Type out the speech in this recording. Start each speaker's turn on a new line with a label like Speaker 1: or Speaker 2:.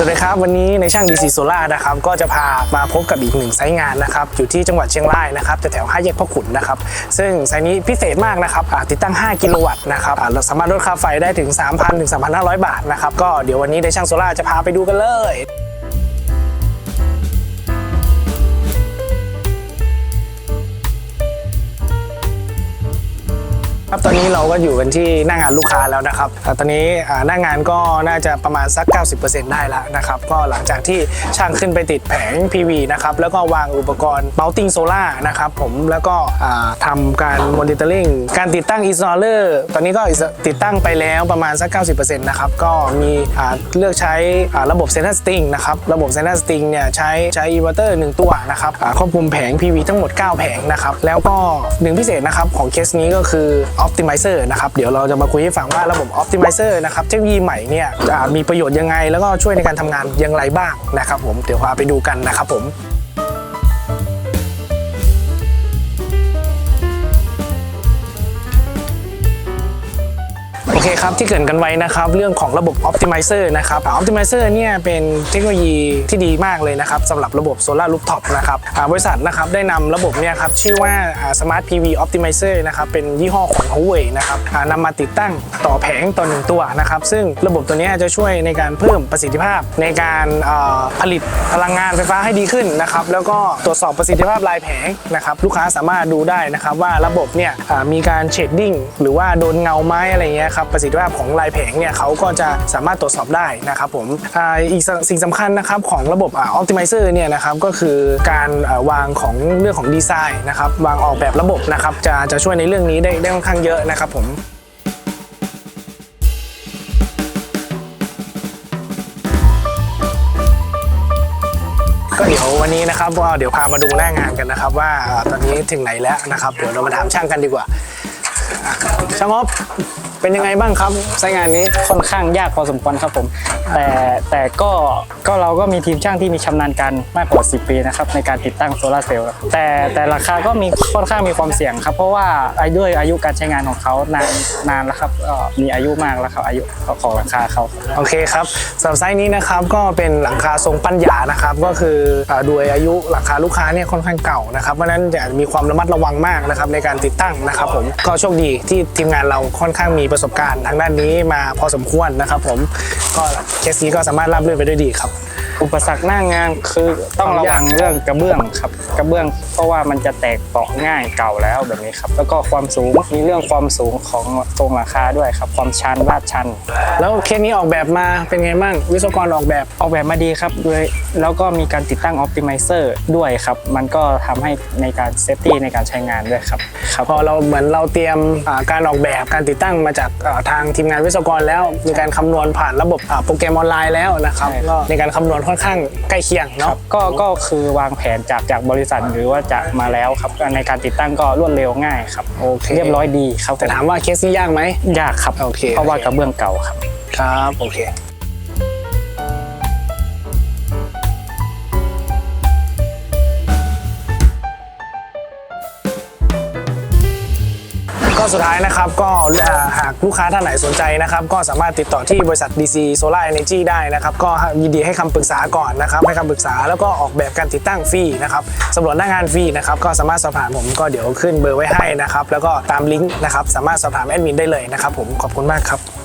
Speaker 1: สวัสดีครับ วันนี้ในช่างดีซีโซล่านะครับก็จะพามาพบกับอีกหนึ่งไซต์งานนะครับอยู่ที่จังหวัดเชียงรายนะครับแถวห้าแยกพ่อขุนนะครับซึ่งไซต์นี้พิเศษมากนะครับติดตั้ง 5 กิโลวัตต์นะครับเราสามารถลดค่าไฟได้ถึง 3,000ถึง3,500 บาทนะครับก็เดี๋ยววันนี้ในช่างโซล่าจะพาไปดูกันเลย ก็อยู่กันที่หน้างานลูกค้าแล้วนะครับอ่ตอนนี้หน้างานก็น่าจะประมาณสัก 90%ได้แล้วนะครับก็หลังจากที่ช่างขึ้นไปติดแผง PV นะครับแล้วก็วางอุปกรณ์ mounting solar นะครับผมแล้วก็อ่าทำการ monitoring การติดตั้ง installer ตอนนี้ก็ติดตั้งไปแล้วประมาณสัก 90%นะครับก็มีเลือกใช้ระบบ center sting นะครับระบบ center sting เนี่ยใช้ใช้ inverter 1 ตัวนะครับควบคุมแผง PV ทั้งหมด 9 แผงนะครับแล้วก็หนึ่งพิเศษนะครับของเคสนี้ก็คือ optimizer นะครับเดี๋ยวเราจะมาคุยให้ฟังว่าระบบ optimizer นะครับเทคโนโลยีใหม่เนี่ยจะมีประโยชน์ยังไง แล้วก็ช่วยในการทำงานอย่างไรบ้างนะครับผมเดี๋ยวพาไปดูกันนะครับผม โอเคครับ ที่เกรินกันไว้นะครับ เรื่องของระบบ Optimizer นะครับอ่า Optimizer เนี่ยเป็นเทคโนโลยีที่ดีมากเลยนะครับสำหรับระบบ Solar Rooftop นะครับบริษัทนะครับได้นำระบบเนี่ยครับชื่อว่าอ่า Smart PV Optimizer นะครับเป็นยี่ห้อของ Huawei นะครับนำมาติดตั้งต่อแผงต่อหนึ่งตัวนะครับ ซึ่งระบบตัวนี้จะช่วยในการเพิ่มประสิทธิภาพในการผลิตพลังงานไฟฟ้าให้ดีขึ้นนะครับแล้วก็ตรวจสอบประสิทธิภาพลายแผงนะครับลูกค้าสามารถดูได้นะครับว่าระบบเนี่ยมีการเชดดิ้งหรือว่าโดนเงาไม้อะไรเงี้ยครับประสิทธิภาพของลายแผงเนี่ยเขาก็จะสามารถตรวจสอบได้นะครับผมอ,อีกสิ่งสำคัญนะครับของระบบอ่า Optimizer เนี่ยนะครับก็คือการวางของเรื่องของดีไซน์นะครับวางออกแบบระบบนะครับจะจะช่วยในเรื่องนี้ได้ได้ค่อนข้างเยอะนะครับผมก็เดี๋ยววันนี้นะครับก็เดี๋ยวพามาดูหน้างานกันนะครับ ว่าตอนนี้ถึงไหนแล้วนะครับ เดี๋ยวเรามาถามช่างกันดีกว่าช่างอ๊อฟ เป็นยังไงบ้างครับไซต์งานนี้
Speaker 2: ค่อนข้างยากพอสมควรครับผม แต่แต่ก็ก็เราก็มีทีมช่างที่มีชำนาญการมากกว่า 10 ปีนะครับในการติดตั้งโซลาร์เซลล์ครับแต่แต่ราคาก็มีค่อนข้างมีความเสี่ยงครับ เพราะว่าอายุด้วยอายุการใช้งานของเขานานนานแล้วครับก็มีอายุมากแล้วครับอายุของราคาเขาครับ
Speaker 1: โอเคครับสำหรับไซต์นี้นะครับก็เป็นหลังคาทรงปัญญานะครับก็คืออ่าด้วยอายุหลังคาลูกค้าเนี่ยค่อนข้างเก่านะครับเพราะฉะนั้นจะมีความระมัดระวังมากนะครับในการติดตั้งนะครับผมก็โชคดีที่ทีมงานเราค่อนข้างมีประสบการณ์ทางด้านนี้มาพอสมควรนะครับ ผมก็เคสนี้ก็สามารถราบรื่นไปด้วยดีครับ
Speaker 2: อุปสรรคหน้างานคือต้องระวังเรื่องกระเบื้องครับ กระเบื้องเพราะว่ามันจะแตกเปราะง่ายเก่าแล้วแบบนี้ครับ แล้วก็ความสูงมีเรื่องความสูงของทรงราคาด้วยครับ ความชันลาดชัน
Speaker 1: แล้วเคสนี้ออกแบบมาเป็นไงบ้างวิศวกรออกแบบ
Speaker 2: ออกแบบมาดีครับด้วยแล้วก็มีการติดตั้ง Optimizer ด้วยครับ มันก็ทำให้ในการเซฟตี้ในการใช้งานด้วยครับครับ
Speaker 1: พอเราเหมือนเราเตรียมอ่าการออกแบบการติดตั้งมาจากอ่าทางทีมงานวิศวกรแล้ว มีการคำนวณผ่านระบบอ่าโปรแกรมออนไลน์แล้วนะครับก็ในการคำนวณค่อนข้างใกล้เคียง
Speaker 2: ครั
Speaker 1: เนาะ
Speaker 2: บก็ก็คือวางแผนจากจากบริษัทหรือว่าจากมาแล้วครับในการติดตั้งก็รวดเร็วง่ายครับ
Speaker 1: โอเค
Speaker 2: เรียบร้อยดีครับ
Speaker 1: แต่ถามว่าเคสนี้ยากไหม
Speaker 2: ยากครับ
Speaker 1: โอเค
Speaker 2: เพราะว่ากระเบื้องเก่าครับ
Speaker 1: ครับโอเค ก็สุดท้ายนะครับก็หากลูกค้าท่านไหนสนใจนะครับ ก็สามารถติดต่อที่บริษัท DC Solar Energy ได้นะครับ ก็ยินดีให้คำปรึกษาก่อนนะครับ ให้คำปรึกษาแล้วก็ออกแบบการติดตั้งฟรีนะครับสำรวจหน้างานฟรีนะครับ ก็สามารถสอบถามผมก็เดี๋ยวขึ้นเบอร์ไว้ให้นะครับ แล้วก็ตามลิงก์นะครับ สามารถสอบถามแอดมินได้เลยนะครับผมขอบคุณมากครับ